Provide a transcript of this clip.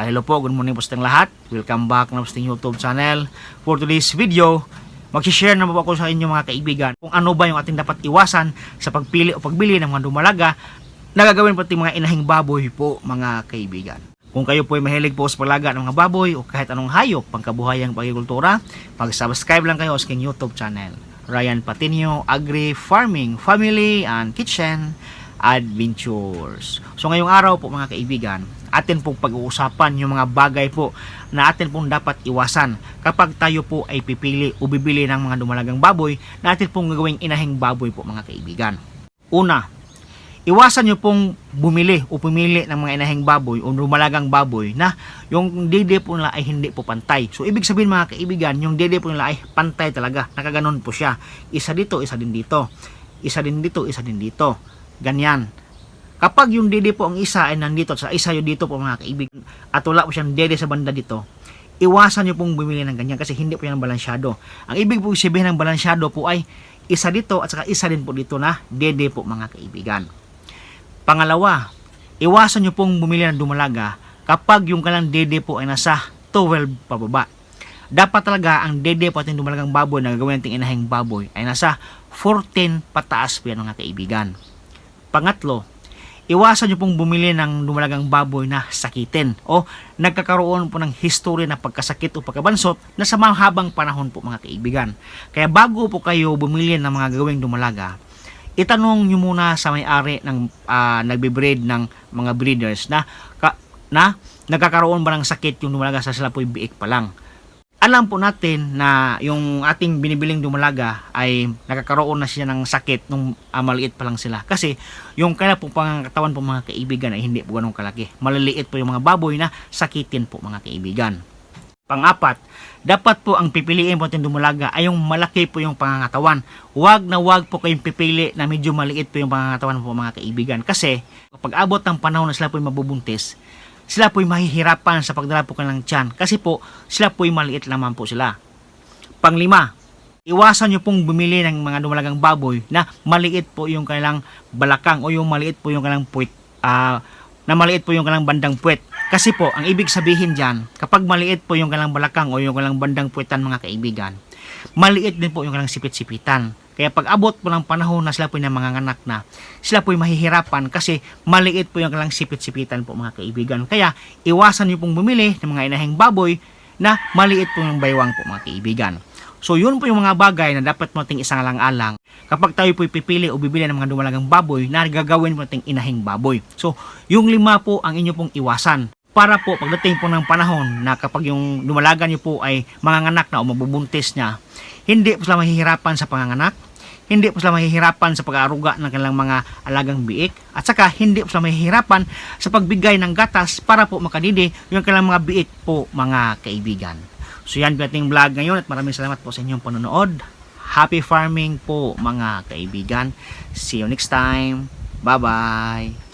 Ah, hello po, good morning po sa lahat. Welcome back na po sa YouTube channel. For today's video, mag-share na po ako sa inyo mga kaibigan kung ano ba yung ating dapat iwasan sa pagpili o pagbili ng mga dumalaga na gagawin po ating mga inahing baboy po mga kaibigan. Kung kayo po ay mahilig po sa palaga ng mga baboy o kahit anong hayop pangkabuhayang pagkikultura, mag-subscribe lang kayo sa aking YouTube channel. Ryan Patinio, Agri Farming, Family and Kitchen Adventures. So ngayong araw po mga kaibigan, atin pong pag-uusapan yung mga bagay po na atin pong dapat iwasan kapag tayo po ay pipili o bibili ng mga dumalagang baboy na atin pong gagawing inahing baboy po mga kaibigan. Una, iwasan nyo pong bumili o pumili ng mga inahing baboy o dumalagang baboy na yung dede po nila ay hindi po pantay. So, ibig sabihin mga kaibigan, yung dede po nila ay pantay talaga. Nakaganon po siya. Isa dito, isa din dito. Isa din dito, isa din dito. Ganyan. Kapag yung dede po ang isa ay nandito, sa isa yung dito po mga kaibigan, at wala po siyang dede sa banda dito, iwasan nyo pong bumili ng ganyan kasi hindi po yan balansyado. Ang ibig po sabihin ng balansyado po ay isa dito at saka isa din po dito na dede po mga kaibigan. Pangalawa, iwasan nyo pong bumili ng dumalaga kapag yung kalang dede po ay nasa 12 pababa. Dapat talaga ang dede po ating dumalagang baboy na gagawin nating inahing baboy ay nasa 14 pataas po yan mga kaibigan. Pangatlo, iwasan nyo pong bumili ng dumalagang baboy na sakitin o nagkakaroon po ng history na pagkasakit o pagkabansot na sa mahabang panahon po mga kaibigan. Kaya bago po kayo bumili ng mga gawing dumalaga, itanong nyo muna sa may-ari ng ah, nagbe-breed ng mga breeders na ka, na nagkakaroon ba ng sakit yung dumalaga sa sila po'y biik pa lang. Alam po natin na yung ating binibiling dumalaga ay nakakaroon na siya ng sakit nung ah, maliit pa lang sila. Kasi yung kaya po pangkatawan po mga kaibigan ay hindi po ganun kalaki. Maliliit po yung mga baboy na sakitin po mga kaibigan. Pangapat, dapat po ang pipiliin po ating dumalaga ay yung malaki po yung pangangatawan. Huwag na huwag po kayong pipili na medyo maliit po yung pangangatawan po mga kaibigan. Kasi kapag abot ng panahon na sila po mabubuntis, sila po'y mahihirapan sa pagdala po kanilang tiyan kasi po sila po'y maliit lamang po sila. Panglima, iwasan nyo pong bumili ng mga dumalagang baboy na maliit po yung kanilang balakang o yung maliit po yung kanilang puwit, ah, na maliit po yung kanilang bandang puwet. Kasi po, ang ibig sabihin dyan, kapag maliit po yung kanilang balakang o yung kanilang bandang puwetan mga kaibigan, maliit din po yung kanilang sipit-sipitan. Kaya pag abot po ng panahon na sila po na mga anak na, sila po mahihirapan kasi maliit po yung kanilang sipit-sipitan po mga kaibigan. Kaya iwasan nyo pong bumili ng mga inahing baboy na maliit po yung baywang po mga kaibigan. So yun po yung mga bagay na dapat mo ting isang alang-alang kapag tayo po pipili o bibili ng mga dumalagang baboy na gagawin mo ting inahing baboy. So yung lima po ang inyo pong iwasan para po pagdating po ng panahon na kapag yung dumalaga niyo po ay manganganak na o mabubuntis niya, hindi po sila mahihirapan sa panganganak, hindi po sila mahihirapan sa pag-aaruga ng kanilang mga alagang biik, at saka hindi po sila mahihirapan sa pagbigay ng gatas para po makadidi yung kanilang mga biik po mga kaibigan. So yan po ating vlog ngayon at maraming salamat po sa inyong panonood. Happy farming po mga kaibigan. See you next time. Bye-bye.